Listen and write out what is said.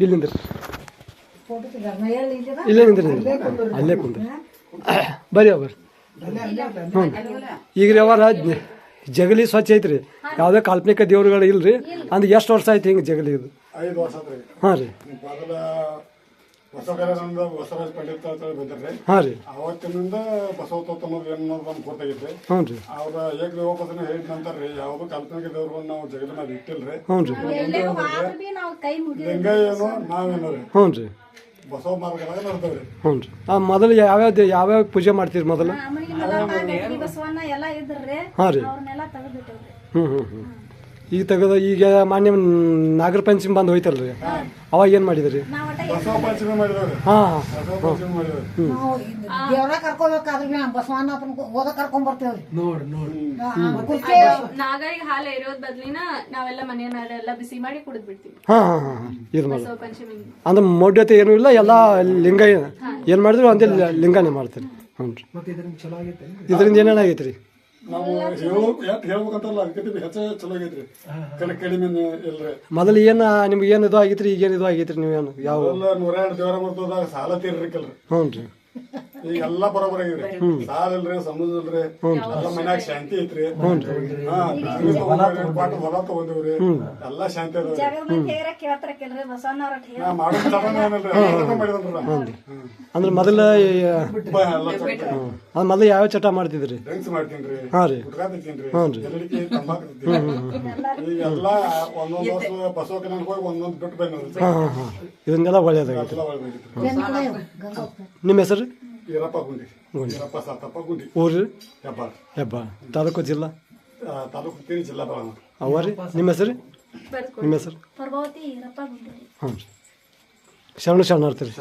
ಇಲ್ಲಿಂದ ಇಲ್ಲೇ ಅಲ್ಲೇ ಕುಂದ್ರಿ ಬರ್ರಿ ಅವ್ರಿ ಹ್ಞೂ ಈಗ ರೀ ಅವರ ಜಗಲಿ ಸ್ವಚ್ಛ ಐತ್ರಿ ಯಾವುದೇ ಕಾಲ್ಪನಿಕ ದೇವ್ರುಗಳು ಇಲ್ರಿ ಅಂದ್ರೆ ಎಷ್ಟು ವರ್ಷ ಆಯ್ತು ಹಿಂಗೆ ಜಗಲಿ ಇದು ಹಾಂ. ರೀ ಮೊದಲ ಹೊಸಗರನಿಂದ ಬಸವರಾಜ ಪಂಡಿತ ಅಂತ ಹೇಳಿ ಬಂದಿರ್ರಿ. ಹಾಂ ರೀ. ಅವತ್ತಿನಿಂದ ಬಸವ ಒಂದು ಹ್ಞೂ ರೀ. ಅವ್ರ ಏಕ ದೇವೋಪಾಸನೆ ಹೇಳಿದ ನಂತರ ರೀ ಯಾವುದು ಕಾಲ್ಪನಿಕ ದೇವ್ರು ನಾವು ಜಗದ ಮೇಲೆ ಇಟ್ಟಿಲ್ರಿ. ಹ್ಞೂ ರೀ. ಲಿಂಗಯ್ಯನು ನಾವೇನು ಹ್ಞೂ ರೀ. ಬಸವ ಮಾರ್ಗದಾಗ ಹ್ಞೂ ರೀ. ಆ ಮೊದಲು ಯಾವ್ಯಾವ ದೇ- ಯಾವ್ಯಾವ ಪೂಜೆ ಮಾಡ್ತೀರಿ ಮೊದಲು? ಹಾಂ ರೀ. ಹ್ಞೂ ಹ್ಞೂ ಹ್ಞೂ ಈಗ ತೆಗೆದು ಈಗ ಮಾನ್ಯ ನಾಗರ ಪಂಚಮಿ ಬಂದು ಹೋಯ್ತಲ್ರಿ. ಅವಾಗ ಏನು ಮಾಡಿದ್ರಿ? ಬಸವ ಪಂಚಮಿ ಮಾಡಿದವ್ರಿ ಹಾಂ. ಹಾಂ ಬಸವ ಪಂಚಮಿ ನಾವು ದೇವ್ರ ಕರ್ಕೋಬೇಕಾದ್ರೆ ನಾವು ಬಸವಣ್ಣಪ್ಪನ ಓದ ಕರ್ಕೊಂಡ್ ಬರ್ತೇವ್ರಿ ಕುರ್ಚಿ ನಾಗರಿಗೆ ಹಾಲು ಎರೆಯೋದ್ ಬದ್ಲಿನ ನಾವೆಲ್ಲ ಮನೆಯನ್ನೆಲ್ಲ ಬಿಸಿ ಮಾಡಿ ಕುಡಿದ್ ಬಿಡ್ತೀವಿ ಹಾಂ ಹಾಂ ಹಾಂ ಹಾಂ. ಇದು ಮಾಡಿ ಅಂದ್ರೆ ಮೌಢ್ಯತೆ ಏನೂ ಇಲ್ಲ ಎಲ್ಲ ಲಿಂಗ ಏನು ಮಾಡಿದ್ರು ಒಂದೇ ಲಿಂಗನೇ ಮಾಡ್ತೀರಿ. ಹ್ಞೂ ರೀ ಇದರಿಂದ ಏನೇನಾಗೈತೆ ರೀ ನಾವು ಹೇಳು ಹೇಳ್ಬೇಕಂತಲ್ಲ ಅದಕ್ಕೆ ಹೆಚ್ಚ ಚಲೋ ಆಗೈತ್ರಿ ಕಡೆ ಕಡಿಮೆ ಇಲ್ರಿ. ಮೊದಲು ಏನು ನಿಮ್ಗೆ ಏನು ಇದು ಆಗಿತ್ರಿ ರೀ ಈಗ ಏನು ಇದು ಆಗೈತೆ ರೀ ನೀವೇನು? ಯಾವ? ಎಲ್ಲ ನೂರೆರಡು ದೇವರ ಮರ್ತದಾಗ ಸಾಲ ತೀರ್ರಿಕಲ್ರಿ ಹ್ಞೂ ರೀ ಈಗ ಎಲ್ಲ ಬರೋಬರ ಆಗಿದ್ರಿ ಸಾಲ ಇಲ್ರಿ ಸಮುದ್ರ ಇಲ್ರಿ ಎಲ್ಲ ಮನ್ಯಾಗ ಶಾಂತಿ ಐತ್ರಿ. ಹಾ ಪಾಟ ಹೊಲ ತಗೊಂಡಿವ್ರಿ. ಎಲ್ಲ ಶಾಂತಿ ಅದಾವ್ರಿ. ನಾ ಮಾಡೋ ಏನಲ್ರಿ ಎಲ್ಲ ಅಂದ್ರೆ ಮೊದಲ. ಅದು ಮೊದಲು ಯಾವ ಚಟ ಮಾಡ್ತಿದ್ರಿ? ಡ್ರಿಂಕ್ಸ್ ಮಾಡ್ತೀನ್ರಿ. ಹಾಂ ರೀ. ಗುಟ್ಕಾ ತಿಂತೀನ್ರಿ. ಜಲಡಿಕೆ ತಂಬಾಕು ತಿಂತೀನಿ ಈಗ ಎಲ್ಲ ಒಂದೊಂದು ವರ್ಷ ಬಸವ ಹೋಗಿ ಒಂದೊಂದು ಬಿಟ್ಟು ಬಂದ್ರಿ ಇದನ್ನೆಲ್ಲ ಒಳ್ಳೇದಾಗೈತೆ. ಎಲ್ಲ ಒಳಗೈತ್ರಿ ನಿಮ್ಮ ಹೆಸರು? ಈರಪ್ಪ ಗುಂಡಿ ಸಾತಪ್ಪ ಗುಂಡಿ ಊರು ಹೆಬ್ಬಾಳ ಹೆಬ್ಬಾಳ ತಾಲೂಕು ಜಿಲ್ಲಾ ತಾಲೂಕು ತೀರಿ ಜಿಲ್ಲಾ ಬರೋಣ ಅವ ರೀ ನಿಮ್ಮ ಹೆಸರು ನಿಮ್ಮ ಹೆಸರು ಹ್ಞೂ ರೀ ಶರಣ ಶರಣಾರ್ಥಿ. ರೀ